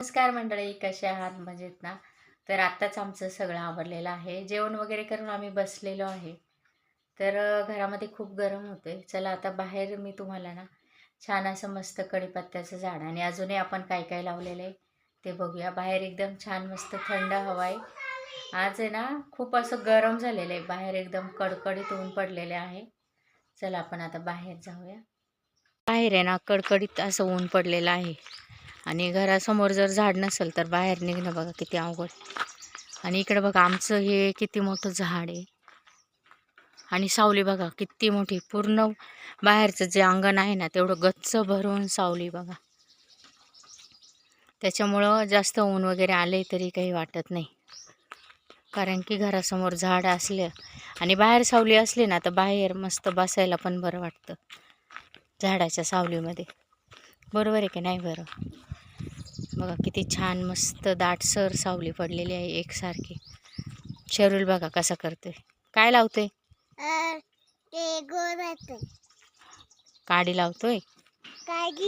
नमस्कार मंडळी कसे आहात? मजेत ना? तर आत्ताच आमचं सगळं आवरलेलं आहे. जेवण वगैरे करून आम्ही बसलेलो आहे. तर घरामध्ये खूप गरम होते चला आता बाहेर मी तुम्हाला ना छान असं मस्त कडीपत्त्याचं झाड आणि अजूनही आपण काय काय लावलेलं आहे ते बघूया. बाहेर एकदम छान मस्त थंड हवा आहे. आज आहे ना खूप असं गरम झालेलं आहे. बाहेर एकदम कडकडीत ऊन पडलेले आहे. चला आपण आता बाहेर जाऊया. बाहेर आहे ना कडकडीत असं ऊन पडलेलं आहे. आणि घरासमोर जर झाड नसेल तर बाहेर निघणं बघा किती अवघड. आणि इकडं बघा आमचं हे किती मोठं झाड आहे. आणि सावली बघा किती मोठी पूर्ण बाहेरचं जे अंगण आहे ना तेवढं गच्च भरून सावली बघा. त्याच्यामुळं जास्त ऊन वगैरे आले तरी काही वाटत नाही. कारण की घरासमोर झाड असले आणि बाहेर सावली असली ना तर बाहेर मस्त बसायला पण बरं वाटतं. झाडाच्या सावलीमध्ये. बरोबर आहे की नाही बरं? बघा किती छान मस्त दाटसर सावली पडलेली आहे एकसारखी. शरूल बघा कसा करतोय. काय लावतोय? ते गोरात काडी लावतोय?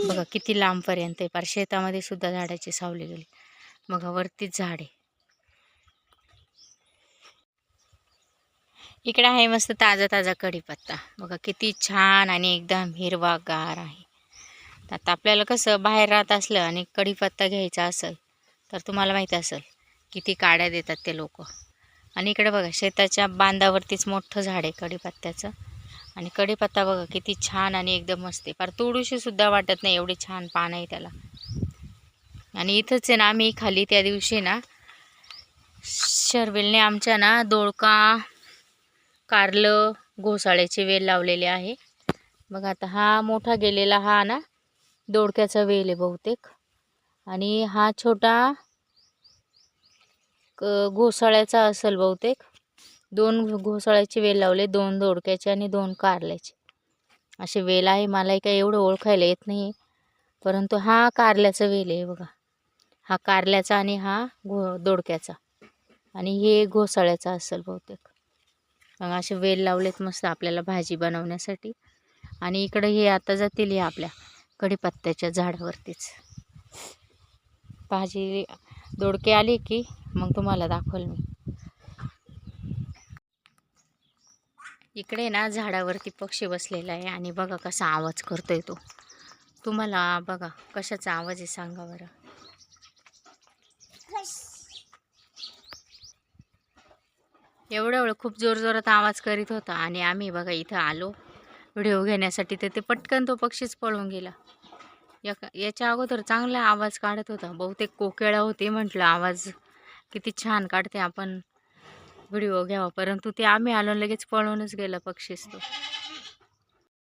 बघा किती लांबपर्यंत आहे. पार शेतामध्ये सुद्धा झाडाची सावली गेली. बघा वरतीच झाड आहे. इकडे आहे मस्त ताजा ताजा कढीपत्ता. बघा किती छान आणि एकदम हिरवागार आहे. आता आपल्याला कसं बाहेर राहत असलं आणि कढीपत्ता घ्यायचा असेल तर तुम्हाला माहीत असेल किती काड्या देतात ते लोक. आणि इकडे बघा शेताच्या बांधावरतीच मोठं झाड आहे कढीपत्त्याचं. आणि कढीपत्ता बघा किती छान आणि एकदम मस्त आहे. फार तुळशी वाटत नाही एवढी छान पान आहे त्याला. आणि इथंच आहे ना आम्ही खाली त्या दिवशी ना शर्विलने आमच्या ना दोडका कारलं घोसाळ्याचे वेल लावलेले आहे. बघा आता हा मोठा गेलेला हा ना दोडक्याचा वेल आहे बहुतेक. आणि हा छोटा क- घोसाळ्याचा असेल बहुतेक. दोन घोसाळ्याचे वेल लावले दोन दोडक्याचे आणि दोन कारल्याचे. असे वेल आहे मलाही काही एवढं ओळखायला येत नाही परंतु हा कारल्याचा वेल आहे बघा. हा कारल्याचा आणि हा घो दोडक्याचा आणि हे घोसाळ्याचा असेल बहुतेक. मग असे वेल लावलेत मस्त आपल्याला भाजी बनवण्यासाठी. आणि इकडे हे आता जातील हे आपल्या. कढीपत्त्याच्या झाडावरतीच. भाजी दोडके आले की मग तुम्हाला दाखवल मी. इकडे ना झाडावरती पक्षी बसलेला आहे आणि बघा कसा आवाज करतोय तो. तुम्हाला बघा कशाचा आवाज आहे सांगा बरं. एवढं एवढं खूप जोरजोरात आवाज करीत होता आणि आम्ही बघा इथं आलो. व्हिडिओ घेण्यासाठी तर ते पटकन तो पक्षीच पळून गेला. या याच्या अगोदर चांगला आवाज काढत होता. बहुतेक कोकिळा होते म्हटलं आवाज किती छान काढते आपण व्हिडिओ घ्यावा. परंतु ते आम्ही आलो लगेच पळूनच गेला पक्षीच तो.